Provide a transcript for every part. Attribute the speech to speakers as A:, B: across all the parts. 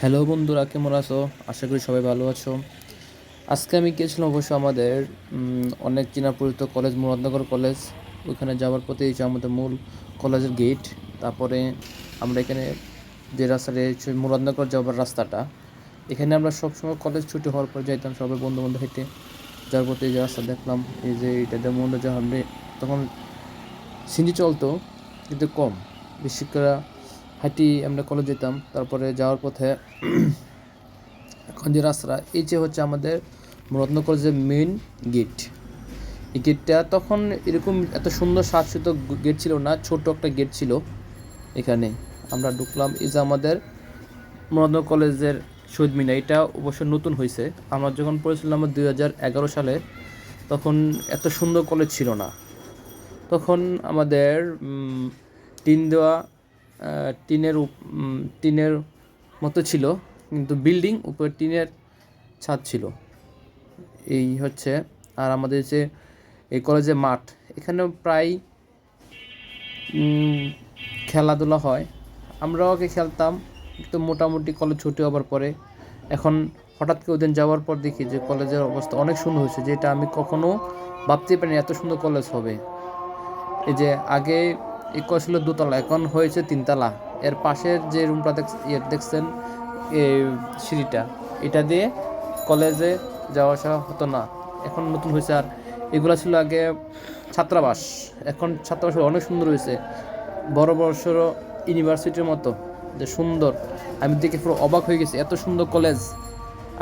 A: Hello বন্ধুরা, কেমন আছো? আশা করি সবাই ভালো আছো। আজকে আমি গিয়েছিলাম অবশ্য আমাদের অনেক চেনা পরিচিত কলেজ, মুরাদনগর কলেজ। ওইখানে যাওয়ার পথে এই আমাদের মূল কলেজের গেট তারপরে আমরা এখানে যে রাস্তাটা মুরাদনগর যাওয়ার রাস্তাটা। এখানে আমরা সবসময় কলেজ ছুটি হওয়ার পর যাইতাম, সবাই বন্ধু বন্ধু হেঁটে যাওয়ার পথে এই যে রাস্তা দেখলাম, এই যে এটা দিয়ে মনে যা তখন সিঞ্জি চলতো, কিন্তু কম। বেশি করে হাঁটি আমরা কলেজ যেতাম, তারপরে যাওয়ার পথে এখন যে রাস্তা, এই যে হচ্ছে আমাদের রত্ন কলেজের মেন গেট এই গেটটা তখন এরকম এত সুন্দর সাজসিত গেট ছিল না ছোট একটা গেট ছিল এখানে। আমরা ঢুকলাম, এই যে আমাদের রত্ন কলেজের শহীদ মিনার, এটা অবশ্য নতুন হয়েছে। আমরা যখন পড়েছিলাম দুই হাজার এগারো সালে, তখন এত সুন্দর কলেজ ছিল না। তখন আমাদের টিন দেওয়া টিনের টিনের মতো ছিল, কিন্তু বিল্ডিং উপরে টিনের ছাদ ছিল। এই হচ্ছে, আর আমাদের যে এই কলেজে মাঠ এখানে প্রায় খেলাধুলা হয়। আমরাও আগে খেলতাম, কিন্তু মোটামুটি কলেজ ছুটি হওয়ার পরে। এখন হঠাৎ করে ওদিন যাওয়ার পর দেখি যে কলেজের অবস্থা অনেক সুন্দর হয়েছে, যেটা আমি কখনো ভাবতেই পারিনি এত সুন্দর কলেজ হবে। এই যে আগে এই ছিল দোতলা, এখন হয়েছে তিনতলা। এর পাশের যে রুমটা দেখ ইয়ে দেখছেন সিঁড়িটা, এটা দিয়ে কলেজে যাওয়া আসা হতো না। এখন নতুন হয়েছে আর এগুলো ছিল আগে ছাত্রাবাস। এখন ছাত্রাবাস অনেক সুন্দর হয়েছে। বড় বড় ইউনিভার্সিটির মতো, যে সুন্দর। আমি দেখে পুরো অবাক হয়ে গেছি, এত সুন্দর কলেজ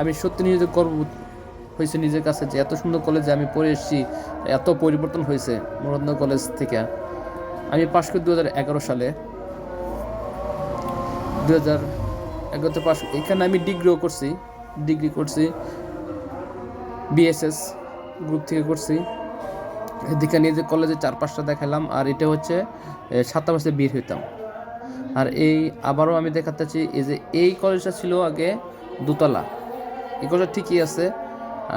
A: আমি সত্যি নিজে গর্ব হয়েছে নিজের কাছে যে এত সুন্দর কলেজে আমি পড়ে এসেছি, এত পরিবর্তন হয়েছে মুরাদনগর কলেজ থেকে। আমি পাশ করি দু হাজার এগারো সালে। দু হাজার এগারোতে পাশ এখানে আমি ডিগ্রিও করছি। ডিগ্রি করছি বিএসএস গ্রুপ থেকে করছি। এদিকে যে কলেজে চার পাঁচটা দেখালাম, আর এটা হচ্ছে সাতটা মাসে বের হইতাম। আর এই আবারও আমি দেখাতেছি, এই যে এই কলেজটা ছিল আগে দোতলা। এই কলেজটা ঠিকই আছে,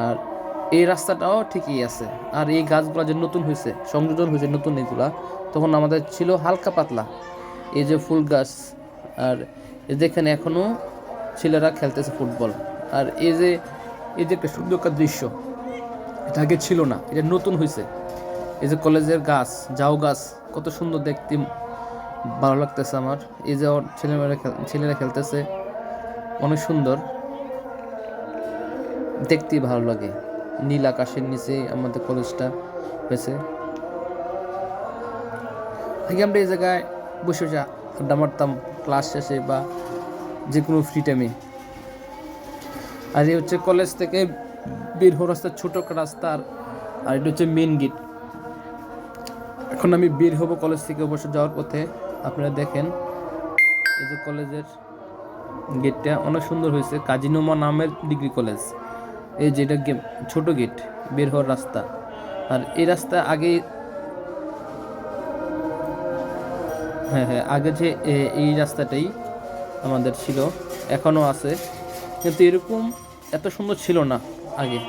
A: আর এই রাস্তাটাও ঠিকই আছে। আর এই গাছগুলো যে নতুন হয়েছে, সংযোজন হয়েছে নতুন এগুলা তখন আমাদের ছিল হালকা পাতলা। এই যে ফুল গাছ, আর যেখানে এখনও ছেলেরা খেলতেছে ফুটবল। আর এই যে এই যে একটা সুন্দর একটা দৃশ্য, এটা আগে ছিল না, এটা নতুন হয়েছে। এই যে কলেজের গাছ যাও গাছ, কত সুন্দর দেখতে, ভালো লাগতেছে আমার। এই যে ছেলেমেয়েরা ছেলেরা খেলতেছে, অনেক সুন্দর, দেখতেই ভালো লাগে। নীল আকাশের নিচে আমাদের কলেজটা হয়েছে। আগে আমরা এই জায়গায় বসে বসে আড্ডা মারতাম ক্লাস শেষে বা যে কোনো ফ্রি টাইমে আর এই হচ্ছে কলেজ থেকে বের হওয়ার রাস্তা ছোট রাস্তা আর এটা হচ্ছে মেন গেট এখন আমি বের হব কলেজ থেকে অবশ্য যাওয়ার পথে। আপনারা দেখেন, এই যে কলেজের গেটটা অনেক সুন্দর হয়েছে কাজিনোমা নামের ডিগ্রি কলেজ এই যে এটা গে- ছোট গেট, বের হওয়ার রাস্তা। আর এই রাস্তা আগে হ্যাঁ হ্যাঁ আগে যে এই রাস্তাটাই আমাদের ছিল, এখনও আছে। কিন্তু এরকম এত সুন্দর ছিল না আগে।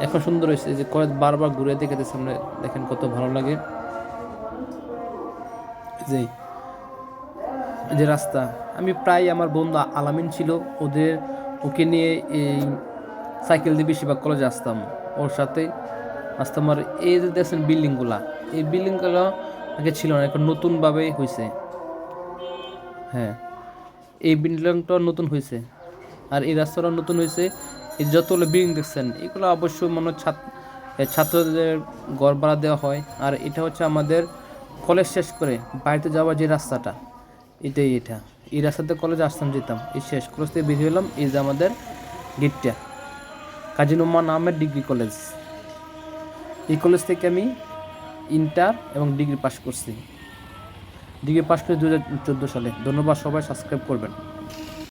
A: এখন সুন্দর হয়েছে যে কয়েক বারবার ঘুরে দেখে সামনে দেখেন কত ভালো লাগে। যে যে রাস্তা, আমি প্রায় আমার বন্ধু আলামিন ছিল, ওদের, ওকে নিয়ে এই সাইকেল দিয়ে বেশিরভাগ কলেজে আসতাম। ওর সাথে আসতাম আর এই যে দেখছেন বিল্ডিংগুলা, এই বিল্ডিংগুলো আগে ছিল না, এখন নতুনভাবে হয়েছে হ্যাঁ এই বিল্ডিংটা নতুন হয়েছে আর এই রাস্তাটা নতুন হয়েছে এই যতগুলো বিল্ডিং দেখছেন, এগুলো অবশ্যই মনে ছাত্র ছাত্রদের ঘর ভাড়া দেওয়া হয়। আর এটা হচ্ছে আমাদের কলেজ শেষ করে বাড়িতে যাওয়ার যে রাস্তাটা, এটাই এটা। এই রাস্তাতে কলেজে আসতাম, যেতাম, এই শেষ। কলেজ থেকে বেরিয়ে হলাম এই যে আমাদের গেটটা কাজী নোমান আহমেদ ডিগ্রি কলেজ। এই কলেজ থেকে আমি ইন্টার এবং ডিগ্রি পাস করছি। ডিগ্রি পাস করে দু হাজার চোদ্দ সালে। ধন্যবাদ সবাই, সাবস্ক্রাইব করবেন।